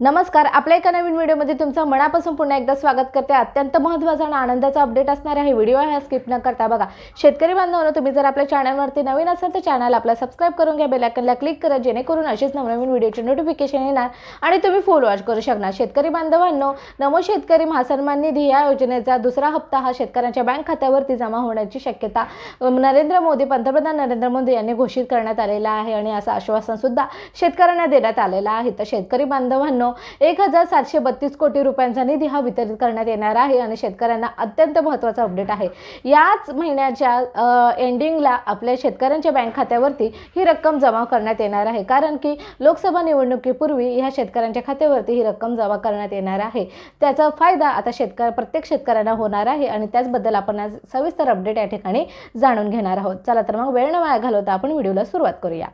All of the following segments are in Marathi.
नमस्कार आपल्या एका नवीन व्हिडिओमध्ये तुमचं मनापासून पुन्हा एकदा स्वागत करते. अत्यंत महत्त्वाचा आणि आनंदाचा अपडेट असणारा आहे व्हिडिओ आहे स्किप न करता बघा. शेतकरी बांधवांनो तुम्ही जर आपल्या चॅनलवरती नवीन असाल तर चॅनल आपला सबस्क्राईब करून घ्या बेलायकनला क्लिक करा जेणेकरून असेच नवनवीन व्हिडिओचे नोटिफिकेशन येणार आणि तुम्ही फुल वॉच करू शकणार. शेतकरी बांधवांनो नमो शेतकरी महासन्मान निधी या योजनेचा दुसरा हप्ता हा शेतकऱ्यांच्या बँक खात्यावरती जमा होण्याची शक्यता नरेंद्र मोदी पंतप्रधान नरेंद्र मोदी यांनी घोषित करण्यात आलेला आहे आणि असं आश्वासनसुद्धा शेतकऱ्यांना देण्यात आलेलं आहे. तर शेतकरी बांधवांनो एक हजार सातशे बत्तीस कोटी रुपयांचा निधी हा वितरित करण्यात येणार आहे आणि शेतकऱ्यांना अत्यंत महत्त्वाचा अपडेट आहे. याच महिन्याच्या एंडिंगला आपल्या शेतकऱ्यांच्या बँक खात्यावरती ही रक्कम जमा करण्यात येणार आहे. कारण की लोकसभा निवडणुकीपूर्वी ह्या शेतकऱ्यांच्या खात्यावरती ही रक्कम जमा करण्यात येणार आहे. त्याचा फायदा आता शेतकऱ्या प्रत्येक शेतकऱ्यांना होणार आहे आणि त्याचबद्दल आपण आज सविस्तर अपडेट या ठिकाणी जाणून घेणार आहोत. चला तर मग वेळ न वाया घालवता आपण व्हिडिओला सुरुवात करूया.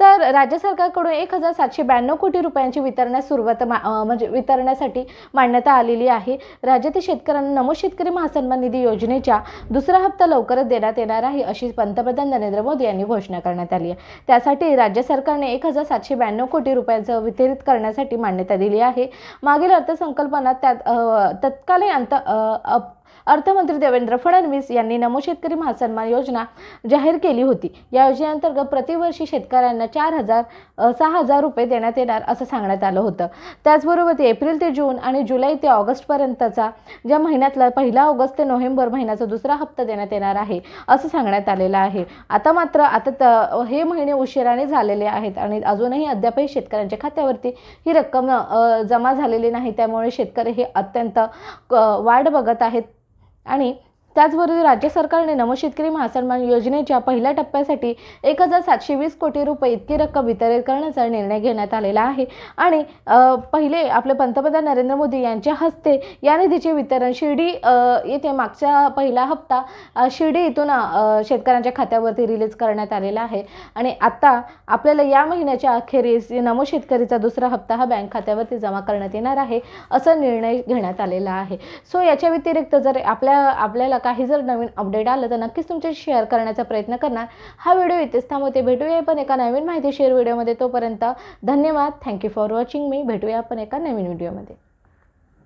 तर राज्य सरकारकडून एक हजार सातशे ब्याण्णव कोटी रुपयांची वितरण्यास सुरुवात मा- म्हणजे वितरण्यासाठी मान्यता आलेली आहे. राज्यातील शेतकऱ्यांना नमो शेतकरी महासन्मान निधी योजनेच्या दुसरा हप्ता लवकरच देण्यात येणार आहे अशी पंतप्रधान नरेंद्र मोदी यांनी घोषणा करण्यात आली आहे. त्यासाठी राज्य सरकारने एक हजार सातशे ब्याण्णव कोटी रुपयांचं वितरित करण्यासाठी मान्यता दिली आहे. मागील अर्थसंकल्पनात त्यात तत्कालीन अंत अप- अर्थमंत्री देवेंद्र फडणवीस यांनी नमो शेतकरी महासन्मान योजना जाहीर केली होती. या योजनेअंतर्गत प्रतिवर्षी शेतकऱ्यांना चार हजार सहा हजार रुपये देण्यात येणार असं सांगण्यात आलं होतं. त्याचबरोबर ते एप्रिल ते जून आणि जुलै ते ऑगस्टपर्यंतचा ज्या महिन्यातला पहिला ऑगस्ट ते नोव्हेंबर महिन्याचा दुसरा हप्ता देण्यात येणार आहे असं सांगण्यात आलेलं आहे. आता मात्र आता त हे महिने उशिराने झालेले आहेत आणि अजूनही अद्यापही शेतकऱ्यांच्या खात्यावरती ही रक्कम जमा झालेली नाही. त्यामुळे शेतकरी हे अत्यंत क- वाट बघत आहेत. आणि त्याचबरोबर राज्य सरकारने नवशेतकरी महासन्मान योजनेच्या पहिल्या टप्प्यासाठी एक हजार सातशे वीस कोटी रुपये इतकी रक्कम वितरित करण्याचा निर्णय घेण्यात आलेला आहे. आणि पहिले आपले पंतप्रधान नरेंद्र मोदी यांच्या हस्ते या निधीचे वितरण शिर्डी येथे मागच्या पहिला हप्ता शिर्डी इथून शेतकऱ्यांच्या खात्यावरती रिलीज करण्यात आलेला आहे. आणि आता आपल्याला या महिन्याच्या अखेरीस नमो शेतकरीचा दुसरा हप्ता हा बँक खात्यावरती जमा करण्यात येणार आहे असा निर्णय घेण्यात आलेला आहे. सो याच्या व्यतिरिक्त जर आपल्या आपल्याला काही जर नवीन अपडेट आलं तर नक्कीच तुमच्याशी शेअर करण्याचा प्रयत्न करणार. हा व्हिडिओ इथेच थांबवते. भेटूया पण एका नवीन माहिती शेअर व्हिडिओमध्ये तोपर्यंत धन्यवाद. थँक्यू फॉर वॉचिंग मी भेटूया आपण एका नवीन व्हिडिओमध्ये